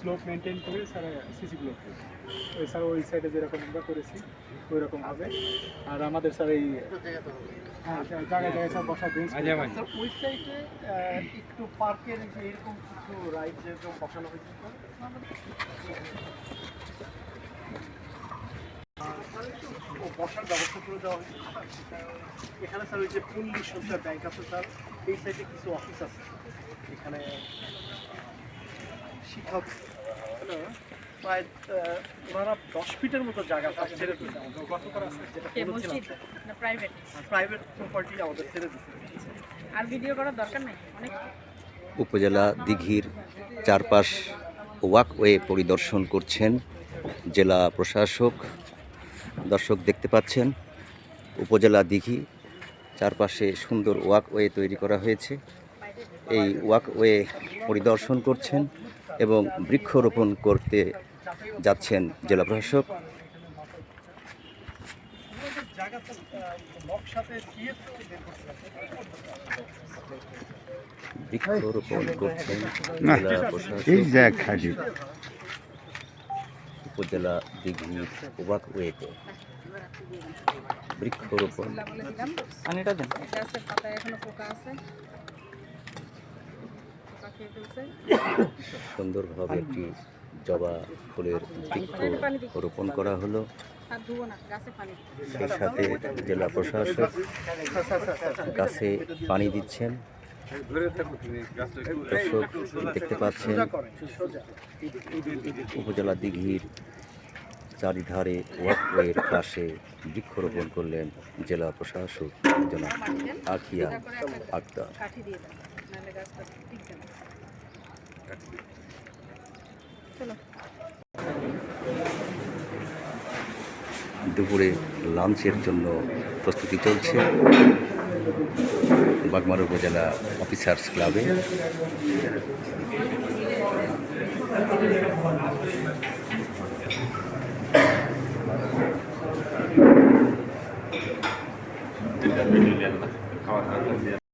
Slope maintain করে sir CC block ওই sir ওই সাইডে যেরকম আমরা করেছি ওই রকম হবে। আর আমাদের স্যার এই হ্যাঁ জায়গায় জায়গায় সব বসার বেঞ্চ মাঝে মাঝে। স্যার ওই সাইডে একটু পার্কের যে এরকম কিছু রাইড যেরকম বসানো হয়েছে ও বসার ব্যবস্থা করে দেওয়া হয়েছে এখানে স্যার ওই যে পল্লী সঞ্চয় ব্যাংক আছে স্যার। এই সাইডে কিছু অফিস আছে। এখানে শিক্ষক প্রায় ওনারা দশ ফিটের মতো জায়গা ছেড়ে দিয়েছে। আমাদের গত করা আছে যেটা কে বলেছিলাম মসজিদ? না প্রাইভেট প্রাইভেট প্রপার্টি আমাদের ছেড়ে দিচ্ছে আর ভিডিও করার দরকার নেই? অনেক উপজেলা দিঘির চারপাশ ওয়াকওয়ে পরিদর্শন করছেন জেলা প্রশাসক। দর্শক দেখতে পাচ্ছেন উপজেলা দিঘি চারপাশে সুন্দর ওয়াকওয়ে তৈরি করা হয়েছে। এই ওয়াকওয়ে পরিদর্শন করছেন এবং বৃক্ষরোপণ করতে যাচ্ছেন জেলা প্রশাসক। বৃক্ষরোপণ করছেন জেলা প্রশাসক। উপজেলা ওয়াকওয়েতে বৃক্ষরোপণ। সুন্দরভাবে একটি জবা ফুলের বৃক্ষ রোপণ করা হলো। সেই সাথে জেলা প্রশাসক গাছে পানি দিচ্ছেন। দর্শক দেখতে পাচ্ছেন। উপজেলা দিঘির চারিধারে ওয়াকওয়ের পাশে বৃক্ষরোপণ করলেন জেলা প্রশাসক জনাব আখিয়া আক্তার। নাহলে গাছটা টিকবে না চলো। দুপুরে লাঞ্চের জন্য প্রস্তুতি চলছে। বাগমার উপজেলা অফিসার্স ক্লাবে।